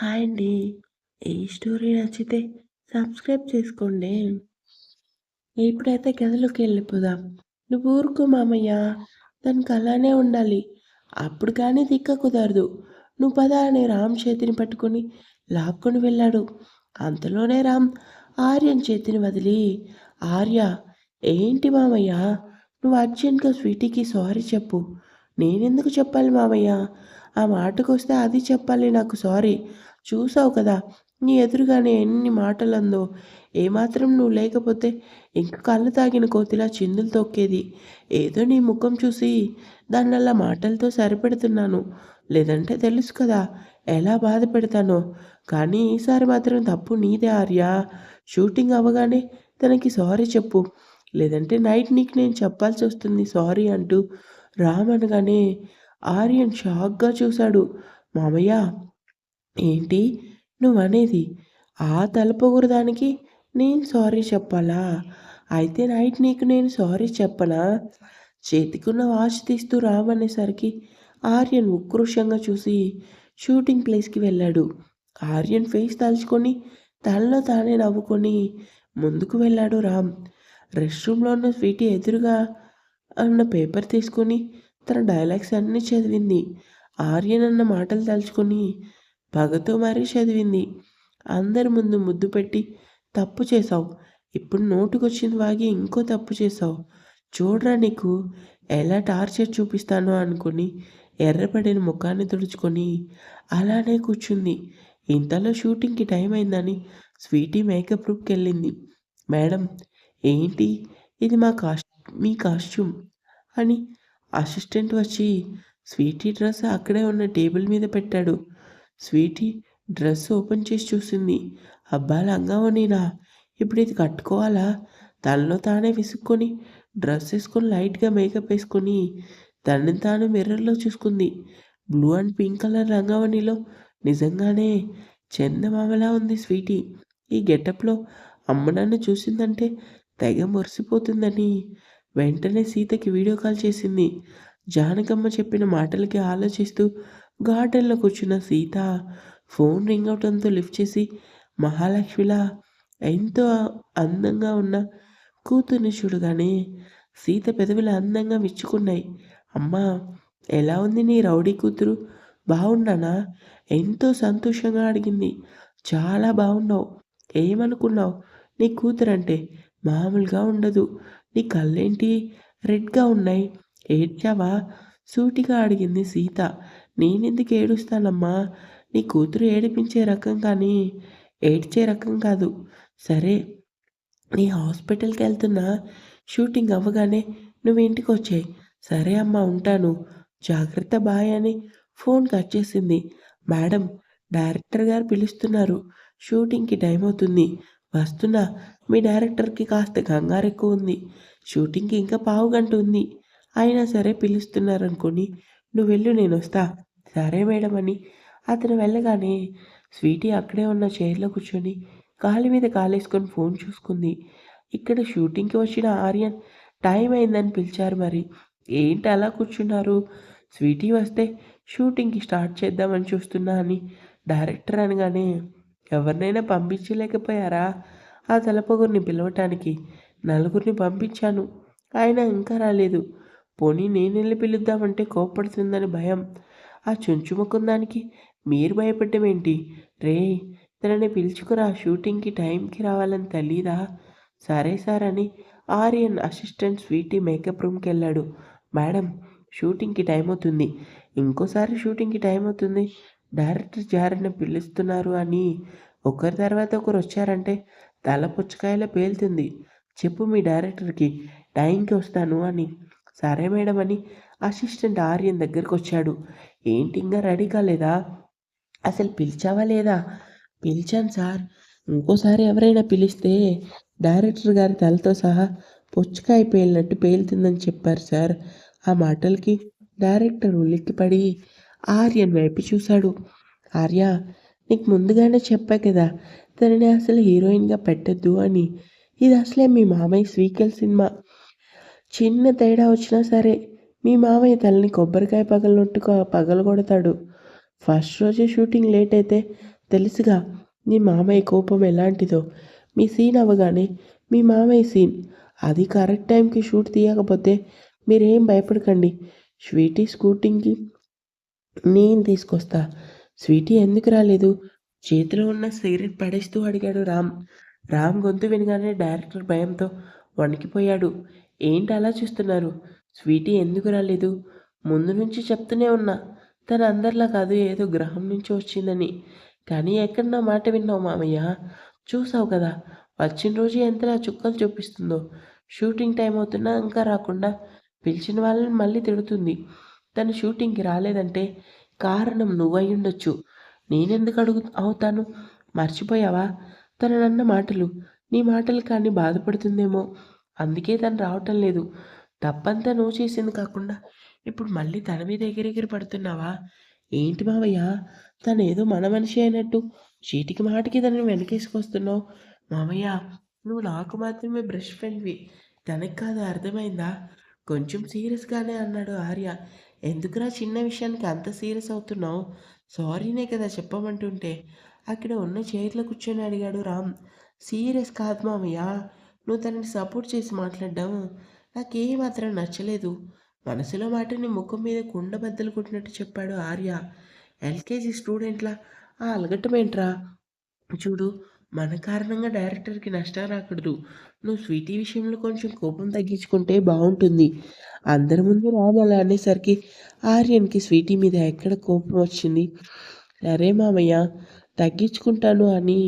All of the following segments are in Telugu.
హాయ్ అండి. ఈ స్టోరీ నచ్చితే సబ్స్క్రైబ్ చేసుకోండి. ఇప్పుడైతే గదిలోకెళ్ళిపోదాం. నువ్వు ఊరుకో మామయ్య. దానికి అలానే ఉండాలి. అప్పుడు కానీ దిక్క కుదరదు. నువ్వు పద అని రామ్ చేతిని పట్టుకొని లాక్కొని వెళ్ళాడు. అంతలోనే రామ్ ఆర్యన్ చేతిని వదిలి ఆర్య ఏంటి మామయ్య నువ్వు అర్జెంట్గా స్వీటీకి సారీ చెప్పు. నేనెందుకు చెప్పాలి మామయ్య? ఆ మాటకు వస్తే అది చెప్పాలి నాకు సారీ. చూసావు కదా నీ ఎదురుగానే ఎన్ని మాటలందో. ఏమాత్రం నువ్వు లేకపోతే ఇంక కళ్ళు తాగిన కోతిలా చిందులు తొక్కేది. ఏదో నీ ముఖం చూసి దాన్నలా మాటలతో సరిపెడుతున్నాను. లేదంటే తెలుసు కదా ఎలా బాధ పెడతానో. కానీ ఈసారి మాత్రం తప్పు నీదే ఆర్య. షూటింగ్ అవ్వగానే తనకి సారీ చెప్పు. లేదంటే నైట్ నీకు నేను చెప్పాల్సి వస్తుంది సారీ అంటూ రామ్ అనగానే ఆర్యన్ షాక్గా చూశాడు. మామయ్య ఏంటి నువ్వనేది? ఆ తలపొగరు నేను సారీ చెప్పాలా? అయితే నైట్ నీకు నేను సారీ చెప్పనా? చేతికున్న వాచ్ తీస్తూ రామ్ అనేసరికి ఆర్యన్ ఉక్రోషంగా చూసి షూటింగ్ ప్లేస్కి వెళ్ళాడు. ఆర్యన్ ఫేస్ తలుచుకొని తనలో తానే నవ్వుకొని ముందుకు వెళ్ళాడు రామ్. రెస్ట్ రూమ్లో ఉన్న స్వీటీ ఎదురుగా అన్న పేపర్ తీసుకొని తన డైలాగ్స్ అన్నీ చదివింది. ఆర్యన్ అన్న మాటలు తలుచుకొని పగతో మరీ చదివింది. అందరి ముందు ముద్దు పెట్టి తప్పు చేశావు. ఇప్పుడు నోటుకొచ్చింది వాగి ఇంకో తప్పు చేశావు. చూడరా నీకు ఎలా టార్చర్ చూపిస్తానో అనుకుని ఎర్రపడిన ముఖాన్ని తుడుచుకొని అలానే కూర్చుంది. ఇంతలో షూటింగ్కి టైం అయిందని స్వీటీ మేకప్ రూమ్కి వెళ్ళింది. మేడం ఏంటి ఇది మా కాస్ మీ కాస్ట్యూమ్ అని అసిస్టెంట్ వచ్చి స్వీటీ డ్రెస్ అక్కడే ఉన్న టేబుల్ మీద పెట్టాడు. స్వీటీ డ్రెస్ ఓపెన్ చేసి చూసింది. అబ్బా లంగావోణీనా ఇప్పుడు ఇది కట్టుకోవాలా? తనలో తానే విసుక్కొని డ్రెస్ వేసుకొని లైట్గా మేకప్ వేసుకొని తనని తాను మిర్రర్లో చూసుకుంది. బ్లూ అండ్ పింక్ కలర్ రంగవనిలో నిజంగానే చందమామలా ఉంది స్వీటీ. ఈ గెటప్లో అమ్మ నన్ను చూసిందంటే తెగ మురిసిపోతుందని వెంటనే సీతకి వీడియో కాల్ చేసింది. జానకమ్మ చెప్పిన మాటలకి ఆలోచిస్తూ గార్డెన్లో కూర్చున్న సీత ఫోన్ రింగ్ అవటంతో లిఫ్ట్ చేసి మహాలక్ష్మిలా ఎంతో అందంగా ఉన్న కూతుర్ని చూడగానే సీత పెదవులు అందంగా విచ్చుకున్నాయి. అమ్మా ఎలా ఉంది నీ రౌడీ కూతురు? బాగున్నానా? ఎంతో సంతోషంగా అడిగింది. చాలా బాగున్నావు. ఏమనుకున్నావు? నీ కూతురంటే మామూలుగా ఉండదు. నీ కళ్ళేంటి రెడ్గా ఉన్నాయి? ఏడ్చావా? సూటిగా అడిగింది సీత. నేనెందుకు ఏడుస్తానమ్మా? నీ కూతురు ఏడిపించే రకం కానీ ఏడ్చే రకం కాదు. సరే నీ హాస్పిటల్కి వెళ్తున్నా షూటింగ్ అవ్వగానే నువ్వు ఇంటికి వచ్చాయి సరే అమ్మా ఉంటాను. జాగ్రత్త బాయ్ అని ఫోన్ కట్ చేసింది. మేడం డైరెక్టర్ గారు పిలుస్తున్నారు. షూటింగ్కి టైం అవుతుంది. వస్తున్నా. మీ డైరెక్టర్కి కాస్త కంగారు ఎక్కువ ఉంది. షూటింగ్కి ఇంకా పావు గంట ఉంది. అయినా సరే పిలుస్తున్నారనుకొని నువ్వు వెళ్ళు నేను వస్తా. సరే మేడం అని అతను వెళ్ళగానే స్వీటీ అక్కడే ఉన్న చైర్లో కూర్చొని కాలి మీద కాలేసుకొని ఫోన్ చూసుకుంది. ఇక్కడ షూటింగ్కి వచ్చిన ఆర్యన్ టైం అయిందని పిలిచారు మరి. ఏంటి అలా కూర్చున్నారు? స్వీటీ వస్తే షూటింగ్కి స్టార్ట్ చేద్దామని చూస్తున్నా అని డైరెక్టర్ అనగానే ఎవరినైనా పంపించలేకపోయారా? ఆ తలపొగురిని పిలవటానికి నలుగురిని పంపించాను. ఆయన ఇంకా రాలేదు. పోనీ నేను వెళ్ళి పిలుద్దామంటే కోపడుతుందని భయం. ఆ చుంచుముకుందానికి మీరు భయపడ్డమేంటి? రేయ్ తనని పిలుచుకురా షూటింగ్కి టైంకి రావాలని తెలీదా? సరే సార్ అని ఆర్యన్ అసిస్టెంట్ స్వీటీ మేకప్ రూమ్కి వెళ్ళాడు. మేడం షూటింగ్కి టైం అవుతుంది. ఇంకోసారి షూటింగ్కి టైం అవుతుంది. డైరెక్టర్ జారిని పిలుస్తున్నారు అని ఒకరి తర్వాత ఒకరు వచ్చారంటే తల పుచ్చకాయలా పేలుతుంది. చెప్పు మీ డైరెక్టర్కి టైంకి వస్తాను అని. సరే మేడం అని అసిస్టెంట్ ఆర్యన్ దగ్గరికి వచ్చాడు. ఏంటి ఇంకా రెడీ కాలేదా? అసలు పిలిచావా లేదా? పిలిచాను సార్. ఇంకోసారి ఎవరైనా పిలిస్తే డైరెక్టర్ గారి తలతో సహా పుచ్చకాయ పేలినట్టు పేలుతుందని చెప్పారు సార్. ఆ మాటలకి డైరెక్టర్ ఉలిక్కిపడి ఆర్యన్ వైపు చూశాడు. ఆర్య నీకు ముందుగానే చెప్పా కదా తనని అసలు హీరోయిన్గా పెట్టొద్దు అని. ఇది అసలే మీ మామయ్య స్వీకల్ సినిమా. చిన్న తేడా వచ్చినా సరే మీ మామయ్య తలని కొబ్బరికాయ పగలనొట్టు పగలగొడతాడు. ఫస్ట్ రోజే షూటింగ్ లేట్ అయితే తెలుసుగా మీ మామయ్య కోపం ఎలాంటిదో. మీ సీన్ అవ్వగానే మీ మామయ్య సీన్. అది కరెక్ట్ టైంకి షూట్ తీయకపోతే మీరేం భయపడకండి. స్వీటీ స్కూటింగ్కి నేను తీసుకొస్తా. స్వీటీ ఎందుకు రాలేదు? చేతిలో ఉన్న సిగరెట్ పడేస్తూ అడిగాడు రామ్. రామ్ గొంతు వినగానే డైరెక్టర్ భయంతో వణికిపోయాడు. ఏంటి అలా చూస్తున్నారు? స్వీటీ ఎందుకు రాలేదు? ముందు నుంచి చెప్తూనే ఉన్నా. తను అందరిలా కాదు ఏదో గ్రహం నుంచి వచ్చిందని. కానీ ఎక్కడ నా మాట విన్నావు మామయ్య? చూసావు కదా వచ్చిన రోజు ఎంతలా చుక్కలు చూపిస్తుందో. షూటింగ్ టైం అవుతున్నా ఇంకా రాకుండా పిలిచిన వాళ్ళని మళ్ళీ తిడుతుంది. తను షూటింగ్కి రాలేదంటే కారణం నువ్వై ఉండొచ్చు. నేనెందుకు అడుగు అవుతాను? మర్చిపోయావా? తన నన్న మాటలు. నీ మాటలు కానీ బాధపడుతుందేమో. అందుకే తను రావటం లేదు. తప్పంతా నువ్వు చేసింది కాకుండా ఇప్పుడు మళ్ళీ తన మీద ఎగిరెగిరి పడుతున్నావా? ఏంటి మావయ్య? తను ఏదో మన మనిషి అయినట్టు చీటికి మాటికి తనని వెనకేసుకొస్తున్నావు. మామయ్య నువ్వు నాకు మాత్రమే బ్రష్ ఫ్రెండ్వి. తనకి కాదు అర్థమైందా? కొంచెం సీరియస్గానే అన్నాడు ఆర్య. ఎందుకురా చిన్న విషయానికి అంత సీరియస్ అవుతున్నావు? సారీనే కదా చెప్పమంటుంటే. అక్కడ ఉన్న చైర్లో కూర్చొని అడిగాడు రామ్. సీరియస్ కాదు మామయ్య నువ్వు తనని సపోర్ట్ చేసి మాట్లాడడం నాకేమాత్రం నచ్చలేదు. మనసులో మాటని ముఖం మీద కుండ బద్దలు కొట్టినట్టు చెప్పాడు ఆర్య. ఎల్కేజీ స్టూడెంట్లా? ఆ అలగటం ఏంట్రా చూడు మన కారణంగా డైరెక్టర్కి నష్టం రాకూడదు. నువ్వు స్వీటీ విషయంలో కొంచెం కోపం తగ్గించుకుంటే బాగుంటుంది. అందరి ముందు రాదు అలా అనేసరికి ఆర్యన్కి స్వీటీ మీద ఎక్కడ కోపం వచ్చింది? సరే మామయ్య తగ్గించుకుంటాను అని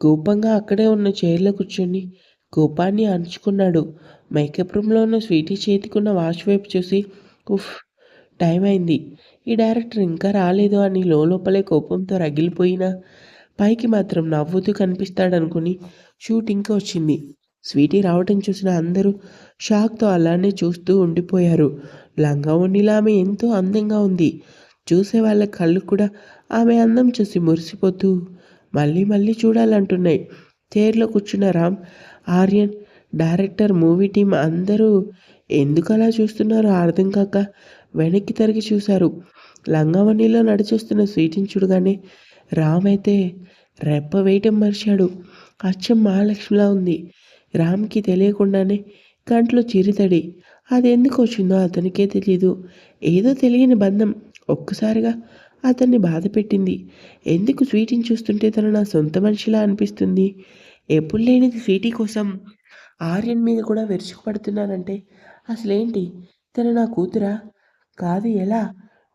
కోపంగా అక్కడే ఉన్న చైర్లో కూర్చొని కోపాన్ని అణుచుకున్నాడు మేకప్ రూమ్లో ఉన్న స్వీటీ చేతికున్న వాష్ వైపు చూసి ఉఫ్ టైం అయింది. ఈ డైరెక్టర్ ఇంకా రాలేదు అని లోపలే కోపంతో రగిలిపోయినా పైకి మాత్రం నవ్వుతూ కనిపిస్తాడనుకుని షూటింగ్కి వచ్చింది. స్వీటీ రావటం చూసిన అందరూ షాక్తో అలానే చూస్తూ ఉండిపోయారు. లంగా ఉండిలా ఆమె ఎంతో అందంగా ఉంది. చూసే వాళ్ళ కళ్ళు కూడా ఆమె అందం చూసి మురిసిపోతూ మళ్ళీ మళ్ళీ చూడాలంటున్నాయి. చైర్లో కూర్చున్న Ram Aryan director movie team అందరూ ఎందుకు అలా చూస్తున్నారో అర్థం కాక వెనక్కి తిరిగి చూశారు. లంగావణిలో నడిచొస్తున్న స్వీటిని చూడగానే రామ్ అయితే రెప్ప వేయటం మర్చాడు. అచ్చం మహాలక్ష్మిలా ఉంది. రామ్కి తెలియకుండానే కంట్లో చిరితడి అది ఎందుకు వచ్చిందో అతనికే తెలీదు. ఏదో తెలియని బంధం. ఒక్కసారిగా అతన్ని బాధ పెట్టింది ఎందుకు స్వీటిని చూస్తుంటే తను నా సొంత మనిషిలా అనిపిస్తుంది? ఎప్పుడు లేనిది స్వీటీ కోసం ఆర్యన్ మీద కూడా విరుచుకుపడుతున్నానంటే అసలేంటి? తను నా కూతురా? కాదు ఎలా?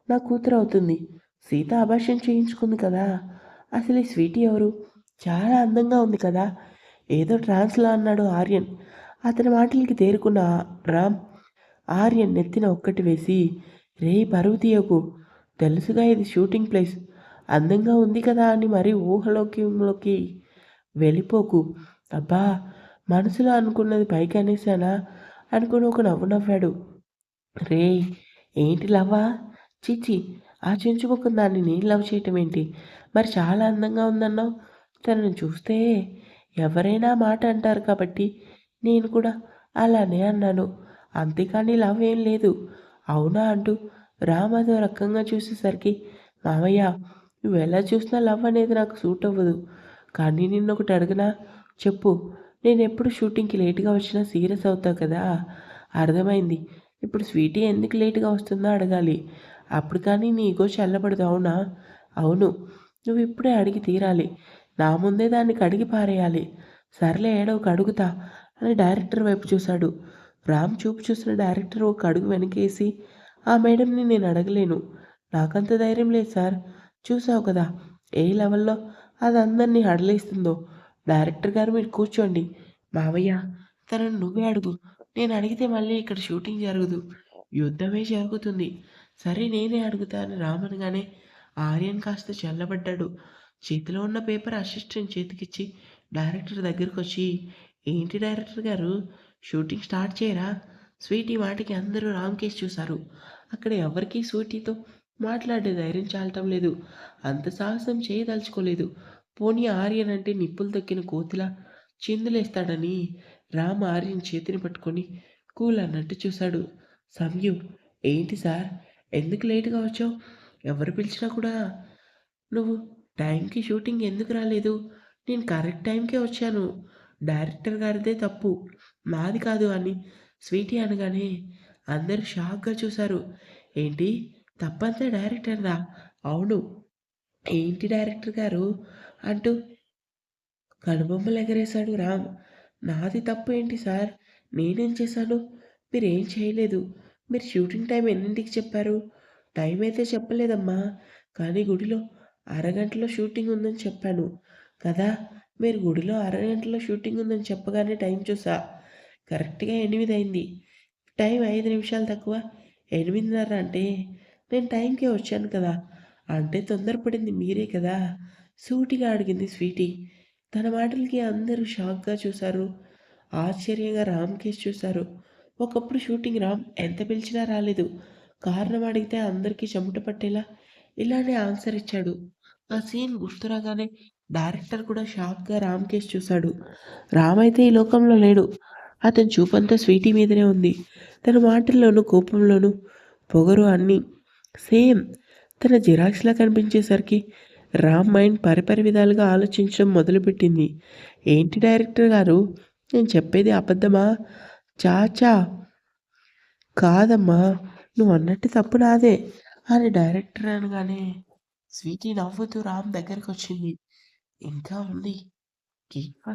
నా కూతురు అవుతుంది. సీత అభాషం చేయించుకుంది కదా. అసలు ఈ స్వీటీ ఎవరు? చాలా అందంగా ఉంది కదా. ఏదో ట్రాన్స్లా అన్నాడు ఆర్యన్. అతని మాటలకి తేరుకున్న రామ్ ఆర్యన్ నెత్తిన ఒక్కటి వేసి రే పరువు తీయకు. తెలుసుగా ఇది షూటింగ్ ప్లేస్. అందంగా ఉంది కదా అని మరీ ఊహలోకి వెళ్ళిపోకు. అబ్బా మనసులో అనుకున్నది పైకి అనేసానా అనుకుని ఒక నవ్వు నవ్వాడు. రే ఏంటి లవ్వా? చిచి ఆ చెంచుకోకుండా దాన్ని నేను లవ్ చేయటం ఏంటి మరి చాలా అందంగా ఉందన్నావు. తనను చూస్తే ఎవరైనా మాట అంటారు కాబట్టి నేను కూడా అలానే అన్నాను. అంతేకాని లవ్ ఏం లేదు. అవునా అంటూ రామ్ రకంగా చూసేసరికి మామయ్య నువ్వు ఎలా చూసినా లవ్ అనేది నాకు సూట్ అవ్వదు కానీ నిన్న ఒకటి అడిగినా? చెప్పు. నేను ఎప్పుడు షూటింగ్కి లేట్గా వచ్చినా సీరియస్ అవుతావు కదా? అర్థమైంది. ఇప్పుడు స్వీటీ ఎందుకు లేట్గా వస్తుందో అడగాలి. అప్పుడు కానీ నీ ఈగో చల్లబడదు అవునా? అవును. నువ్వు ఇప్పుడే అడిగి తీరాలి. నా ముందే దాన్ని కడిగి పారేయాలి. సర్లే ఏడవకు అడుగుతా అని డైరెక్టర్ వైపు చూశాడు. రామ్ చూపు చూసిన డైరెక్టర్ ఒక అడుగు వెనకేసి ఆ మేడంని నేను అడగలేను. నాకంత ధైర్యం లేదు సార్. చూసావు కదా ఏ లెవెల్లో? అది అందరినీ హడలేస్తుందో. డైరెక్టర్ గారు మీరు కూర్చోండి. మావయ్య తనను నువ్వే అడుగు. నేను అడిగితే మళ్ళీ ఇక్కడ షూటింగ్ జరగదు. యుద్ధమే జరుగుతుంది. సరే నేనే అడుగుతాను రామనగానే ఆర్యన్ కాస్త చల్లబడ్డాడు. చేతిలో ఉన్న పేపర్ అసిస్టెంట్ చేతికిచ్చి డైరెక్టర్ దగ్గరకు వచ్చి ఏంటి డైరెక్టర్ గారు? షూటింగ్ స్టార్ట్ చేయరా? స్వీటీ వాటికి అందరూ రామ్ కేసు చూశారు. అక్కడ ఎవరికీ స్వీటీతో మాట్లాడే ధైర్యం చాలటం లేదు. అంత సాహసం చేయదలుచుకోలేదు. పోనీ ఆర్యన్ అంటే నిప్పులు తొక్కిన కోతిలా చిందులేస్తాడని రామ్ ఆర్యన్ చేతిని పట్టుకొని కూల్ అన్నట్టు చూశాడు. సంయు ఏంటి సార్? ఎందుకు లేట్గా వచ్చావు? ఎవరు పిలిచినా కూడా నువ్వు టైంకి షూటింగ్ ఎందుకు రాలేదు? నేను కరెక్ట్ టైంకే వచ్చాను. డైరెక్టర్ గారిదే తప్పు. నాది కాదు అని స్వీటీ అనగానే అందరూ షాక్గా చూశారు. ఏంటి? తప్పంతా డైరెక్టర్దా? అవును. ఏంటి డైరెక్టర్ గారు? అంటూ కనుబొమ్మలు ఎగరేశాడు రామ్. నాది తప్పు ఏంటి సార్? నేనేం చేశాను? మీరు ఏం చేయలేదు? మీరు షూటింగ్ టైం ఎన్నింటికి చెప్పారు? టైం అయితే చెప్పలేదమ్మా. కానీ గుడిలో అరగంటలో షూటింగ్ ఉందని చెప్పాను. కదా? మీరు గుడిలో అరగంటలో షూటింగ్ ఉందని చెప్పగానే టైం చూసా. కరెక్ట్గా ఎనిమిది అయింది. టైం ఐదు నిమిషాలు తక్కువ. ఎనిమిదిన్నర అంటే నేను టైంకే వచ్చాను కదా? అంటే తొందరపడింది మీరే కదా? సూటిగా అడిగింది స్వీటీ. తన మాటలకి అందరూ షాక్గా చూశారు. ఆశ్చర్యంగా రామ్కేష్ చూశారు. ఒకప్పుడు షూటింగ్ రామ్ ఎంత పిలిచినా రాలేదు. కారణం అడిగితే అందరికీ చెమట పట్టేలా ఇలానే ఆన్సర్ ఇచ్చాడు. ఆ సీన్ గుర్తురాగానే డైరెక్టర్ కూడా షాక్గా రామ్కేష్ చూశాడు. రామ్ అయితే ఈ లోకంలో లేడు. అతని చూపంతా స్వీటీ మీదనే ఉంది. తన మాటల్లోనూ కోపంలోనూ పొగరు అన్నీ సేమ్. తన జిరాక్స్లా కనిపించేసరికి రామ్ మైండ్ పరిపరి విధాలుగా ఆలోచించడం మొదలుపెట్టింది. ఏంటి డైరెక్టర్ గారు? నేను చెప్పేది అబద్ధమా? చాచా కాదమ్మా నువ్వు అన్నట్టు తప్పు నాదే అని డైరెక్టర్ అనగానే స్వీటీ నవ్వుతూ రామ్ దగ్గరికి వచ్చింది ఇంకా ఉంది. కేక్